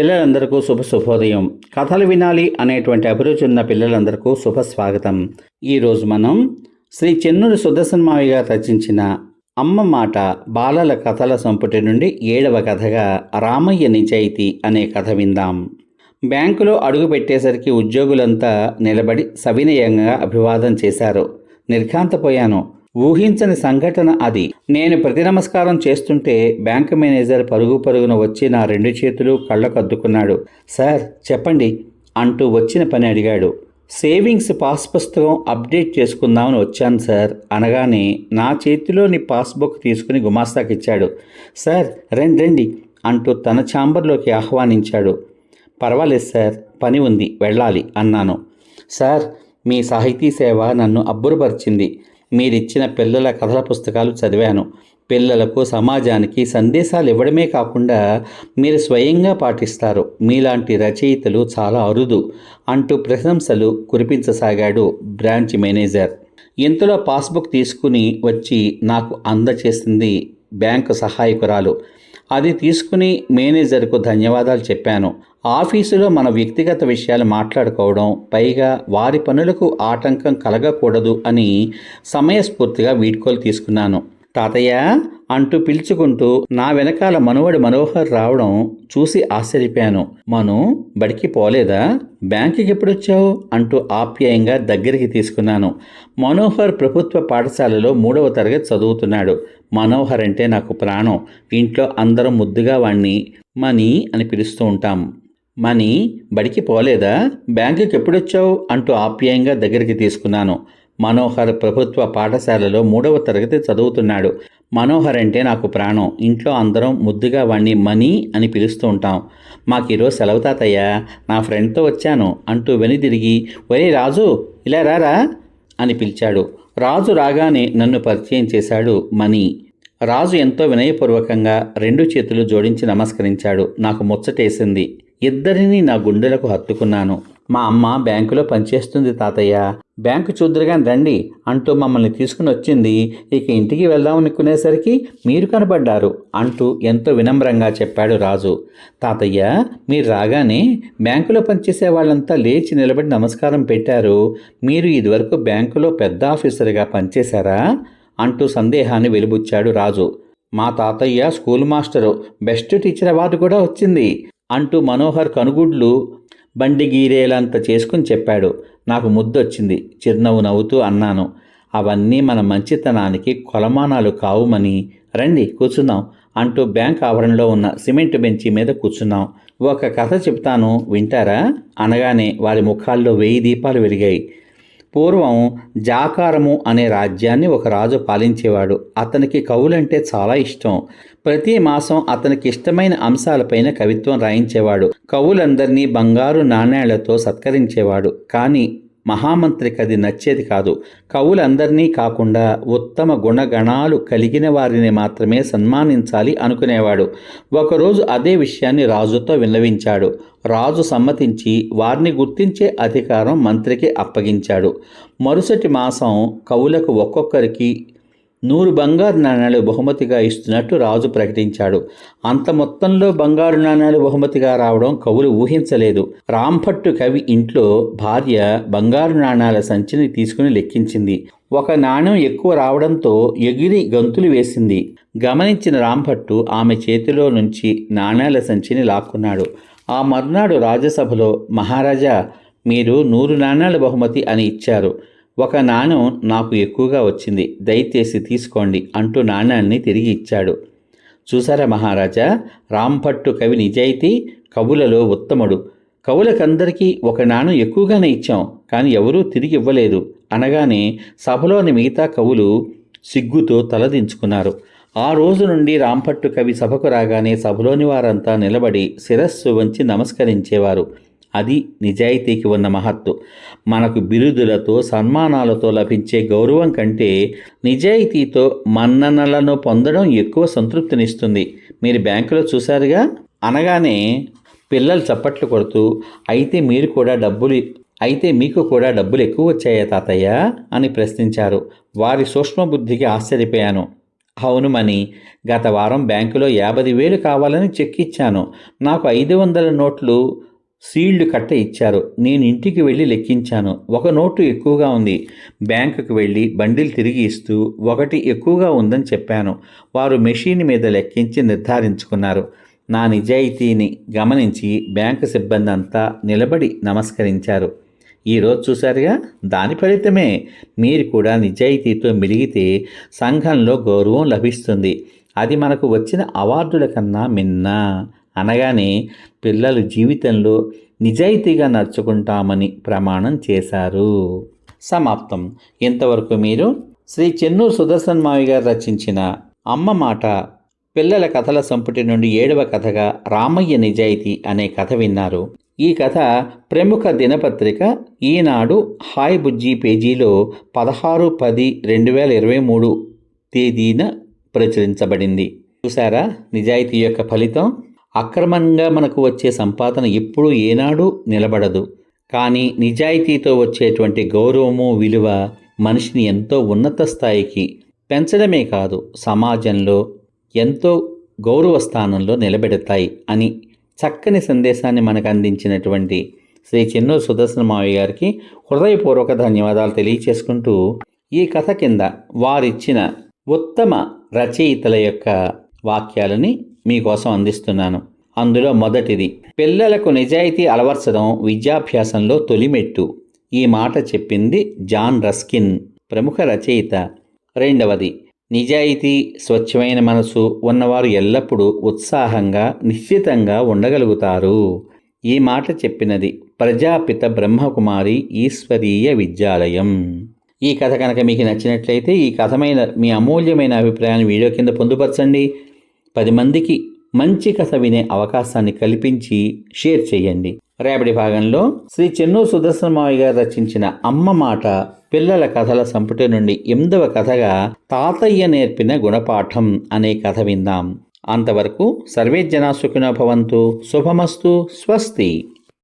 పిల్లలందరికీ శుభ శుభోదయం. కథలు వినాలి అనేటువంటి అభిరుచి ఉన్న పిల్లలందరికీ శుభ స్వాగతం. ఈరోజు మనం శ్రీ చెన్నూరు సుదర్శన్ మావి గారు రచించిన అమ్మ మాట బాలల కథల సంపుటి నుండి ఏడవ కథగా రామయ్య నిజాయితీ అనే కథ విందాం. బ్యాంకులో అడుగు పెట్టేసరికి ఉద్యోగులంతా నిలబడి సవినయంగా అభివాదం చేశారు. నిర్ఘాంతపోయాను. ఊహించని సంఘటన అది. నేను ప్రతి నమస్కారం చేస్తుంటే బ్యాంకు మేనేజర్ పరుగు పరుగున వచ్చి నా రెండు చేతులు కళ్ళకు అద్దుకున్నాడు సార్ చెప్పండి అంటూ వచ్చిన పని అడిగాడు. సేవింగ్స్ పాస్ పుస్తకం అప్డేట్ చేసుకుందామని వచ్చాను సార్ అనగానే నా చేతిలోని పాస్బుక్ తీసుకుని గుమాస్తాకి ఇచ్చాడు. సార్ రండి రండి అంటూ తన ఛాంబర్లోకి ఆహ్వానించాడు. పర్వాలేదు సార్ పని ఉంది వెళ్ళాలి అన్నాను. సార్ మీ సాహితీ సేవ నన్ను అబ్బురపరిచింది. మీరిచ్చిన పిల్లల కథల పుస్తకాలు చదివాను. పిల్లలకు సమాజానికి సందేశాలు ఇవ్వడమే కాకుండా మీరు స్వయంగా పాటిస్తారు. మీలాంటి రచయితలు చాలా అరుదు. అంటూ ప్రశంసలు కురిపించసాగాడు బ్రాంచ్ మేనేజర్. ఇంతలో పాస్బుక్ తీసుకుని వచ్చి నాకు అందచేసింది బ్యాంకు సహాయకురాలు. అది తీసుకుని మేనేజర్కు ధన్యవాదాలు చెప్పాను. ఆఫీసులో మన వ్యక్తిగత విషయాలు మాట్లాడుకోవడం పైగా వారి పనులకు ఆటంకం కలగకూడదు అని సమయస్ఫూర్తిగా వీడ్కోలు తీసుకున్నాను. తాతయ్య! అంటూ పిలుచుకుంటూ నా వెనకాల మనవడి మనోహర్ రావడం చూసి ఆశ్చర్యపోయాను. మను బడికి పోలేదా? బ్యాంకుకి ఎప్పుడొచ్చావు? అంటూ ఆప్యాయంగా దగ్గరికి తీసుకున్నాను. మనోహర్ ప్రభుత్వ పాఠశాలలో మూడవ తరగతి చదువుతున్నాడు. మనోహర్ అంటే నాకు ప్రాణం. ఇంట్లో అందరం ముద్దుగా వాణ్ణి మనీ అని పిలుస్తూ ఉంటాం. మనీ బడికి పోలేదా? బ్యాంకుకి ఎప్పుడొచ్చావు? అంటూ ఆప్యాయంగా దగ్గరికి తీసుకున్నాను. మనోహర్ ప్రభుత్వ పాఠశాలలో మూడవ తరగతి చదువుతున్నాడు. మనోహర్ అంటే నాకు ప్రాణం. ఇంట్లో అందరం ముద్దుగా వాణ్ణి మనీ అని పిలుస్తూ ఉంటాం. మాకు ఈరోజు సెలవు తాతయ్య నా ఫ్రెండ్తో వచ్చాను అంటూ వెనుదిరిగి ఒరే రాజు ఇలా రారా? అని పిలిచాడు. రాజు రాగానే నన్ను పరిచయం చేశాడు మనీ. రాజు ఎంతో వినయపూర్వకంగా రెండు చేతులు జోడించి నమస్కరించాడు. నాకు ముచ్చటేసింది. ఇద్దరిని నా గుండెలకు హత్తుకున్నాను. మా అమ్మ బ్యాంకులో పనిచేస్తుంది తాతయ్య. బ్యాంకు చూద్దరుగాని రండి అంటూ మమ్మల్ని తీసుకుని వచ్చింది. ఇక ఇంటికి వెళ్దామనుకునేసరికి మీరు కనబడ్డారు అంటూ ఎంతో వినమ్రంగా చెప్పాడు రాజు. తాతయ్య మీరు రాగానే బ్యాంకులో పనిచేసే వాళ్ళంతా లేచి నిలబడి నమస్కారం పెట్టారు. మీరు ఇదివరకు బ్యాంకులో పెద్ద ఆఫీసర్గా పనిచేశారా? అంటూ సందేహాన్ని వెలుబుచ్చాడు రాజు. మా తాతయ్య school master best teacher award కూడా వచ్చింది. అంటూ మనోహర్ కనుగుడ్లు బండి గీరేలంత చేసుకుని చెప్పాడు. నాకు ముద్దొచ్చింది. చిరునవ్వు నవ్వుతూ అన్నాను. అవన్నీ మన మంచితనానికి కొలమానాలు కావుమని. రండి కూర్చుందాం అంటూ బ్యాంక్ ఆవరణలో ఉన్న సిమెంట్ బెంచి మీద కూర్చున్నాం. ఒక కథ చెప్తాను. వింటారా? అనగానే వారి ముఖాల్లో వెయ్యి దీపాలు వెలిగాయి. పూర్వం జాకారము అనే రాజ్యాన్ని ఒక రాజు పాలించేవాడు. అతనికి కవులంటే చాలా ఇష్టం. ప్రతి మాసం అతనికి ఇష్టమైన అంశాలపైన కవిత్వం రాయించేవాడు. కవులందరినీ బంగారు నాణేళ్ళతో సత్కరించేవాడు. కానీ మహామంత్రికి అది నచ్చేది కాదు. కవులందరినీ కాకుండా ఉత్తమ గుణగణాలు కలిగిన వారిని మాత్రమే సన్మానించాలి అనుకునేవాడు. ఒకరోజు అదే విషయాన్ని రాజుతో విన్నవించాడు. రాజు సమ్మతించి వారిని గుర్తించే అధికారం మంత్రికి అప్పగించాడు. మరుసటి మాసం కవులకు ఒక్కొక్కరికి నూరు బంగారు నాణ్యాలు బహుమతిగా ఇస్తున్నట్టు రాజు ప్రకటించాడు. అంత మొత్తంలో బంగారు నాణ్యాలు బహుమతిగా రావడం కవులు ఊహించలేదు. రాంభట్టు కవి ఇంట్లో భార్య బంగారు నాణ్యాల సంచిని తీసుకుని లెక్కించింది. ఒక నాణ్యం ఎక్కువ రావడంతో ఎగిరి గంతులు వేసింది. గమనించిన రాంభట్టు ఆమె చేతిలో నుంచి నాణ్యాల సంచిని లాక్కున్నాడు. ఆ మర్నాడు రాజ్యసభలో మహారాజా మీరు నూరు నాణ్యాల బహుమతి అని ఇచ్చారు. ఒక నాణం నాకు ఎక్కువగా వచ్చింది దయచేసి తీసుకోండి అంటూ నాణ్యాన్ని తిరిగి ఇచ్చాడు. చూసారా మహారాజా రాంభట్టు కవి నిజాయితీ కవులలో ఉత్తముడు. కవులకందరికీ ఒక నాణం ఎక్కువగానే ఇచ్చాం కానీ ఎవరూ తిరిగి ఇవ్వలేదు. అనగానే సభలోని మిగతా కవులు సిగ్గుతో తలదించుకున్నారు. ఆ రోజు నుండి రాంపట్టు కవి సభకు రాగానే సభలోని వారంతా నిలబడి శిరస్సు వంచి నమస్కరించేవారు. అది నిజాయితీకి ఉన్న మహత్తు. మనకు బిరుదులతో సన్మానాలతో లభించే గౌరవం కంటే నిజాయితీతో మన్ననలను పొందడం ఎక్కువ సంతృప్తినిస్తుంది. మీరు బ్యాంకులో చూశారుగా? అనగానే పిల్లలు చప్పట్లు కొడుతూ అయితే మీరు కూడా డబ్బులు అయితే మీకు కూడా డబ్బులు ఎక్కువ వచ్చాయా తాతయ్య? అని ప్రశ్నించారు. వారి సూక్ష్మబుద్ధికి ఆశ్చర్యపోయాను. అవును మని గత వారం బ్యాంకులో యాభై వేలు కావాలని చెక్ ఇచ్చాను. నాకు ఐదు వందల నోట్లు సీల్డ్ కట్ట ఇచ్చారు. నేను ఇంటికి వెళ్ళి లెక్కించాను. ఒక నోటు ఎక్కువగా ఉంది. బ్యాంకుకు వెళ్ళి బండిల్ తిరిగి ఇస్తూ ఒకటి ఎక్కువగా ఉందని చెప్పాను. వారు మెషిన్ మీద లెక్కించి నిర్ధారించుకున్నారు. నా నిజాయితీని గమనించి బ్యాంకు సిబ్బంది అంతా నిలబడి నమస్కరించారు. ఈరోజు చూశారుగా దాని ఫలితమే. మీరు కూడా నిజాయితీతో మెలిగితే సంఘంలో గౌరవం లభిస్తుంది. అది మనకు వచ్చిన అవార్డుల కన్నా మిన్న. అనగానే పిల్లలు జీవితంలో నిజాయితీగా నడుచుకుంటామని ప్రమాణం చేశారు. సమాప్తం. ఇంతవరకు మీరు శ్రీ చెన్నూరు సుదర్శన్ మావి గారు రచించిన అమ్మ మాట పిల్లల కథల సంపుటి నుండి ఏడవ కథగా రామయ్య నిజాయితీ అనే కథ విన్నారు. ఈ కథ ప్రముఖ దినపత్రిక ఈనాడు హాయ్ బుజ్జి పేజీలో పదహారు పది రెండు వేల ఇరవై మూడు తేదీన ప్రచురించబడింది. చూసారా నిజాయితీ యొక్క ఫలితం? అక్రమంగా మనకు వచ్చే సంపాదన ఎప్పుడూ ఏనాడు నిలబడదు. కానీ నిజాయితీతో వచ్చేటువంటి గౌరవము విలువ మనిషిని ఎంతో ఉన్నత స్థాయికి పెంచడమే కాదు సమాజంలో ఎంతో గౌరవ స్థానంలో నిలబెడతాయి అని చక్కని సందేశాన్ని మనకు అందించినటువంటి శ్రీ చెన్నూరు సుదర్శన మావయ్య గారికి హృదయపూర్వక ధన్యవాదాలు తెలియచేసుకుంటూ ఈ కథ కింద వారిచ్చిన ఉత్తమ రచయితల యొక్క వాక్యాలని మీకోసం అందిస్తున్నాను. అందులో మొదటిది పిల్లలకు నిజాయితీ అలవర్చడం విద్యాభ్యాసంలో తొలిమెట్టు. ఈ మాట చెప్పింది జాన్ రస్కిన్ ప్రముఖ రచయిత. రెండవది నిజాయితీ స్వచ్ఛమైన మనసు ఉన్నవారు ఎల్లప్పుడూ ఉత్సాహంగా నిశ్చితంగా ఉండగలుగుతారు. ఈ మాట చెప్పినది ప్రజాపిత బ్రహ్మకుమారి ఈశ్వరీయ విద్యాలయం. ఈ కథ కనుక మీకు నచ్చినట్లయితే ఈ కథమైన మీ అమూల్యమైన అభిప్రాయాన్ని వీడియో కింద పొందుపరచండి. పది మందికి మంచి కథ వినే అవకాశాన్ని కల్పించి షేర్ చేయండి. రేపటి భాగంలో శ్రీ చెన్నూరు సుదర్శనమావి గారు రచించిన అమ్మ మాట పిల్లల కథల సంపుటి నుండి ఎనిమిదవ కథగా తాతయ్య నేర్పిన గుణపాఠం అనే కథ విందాం. అంతవరకు సర్వే జనా సుఖినో భవంతు. శుభమస్తు. స్వస్తి.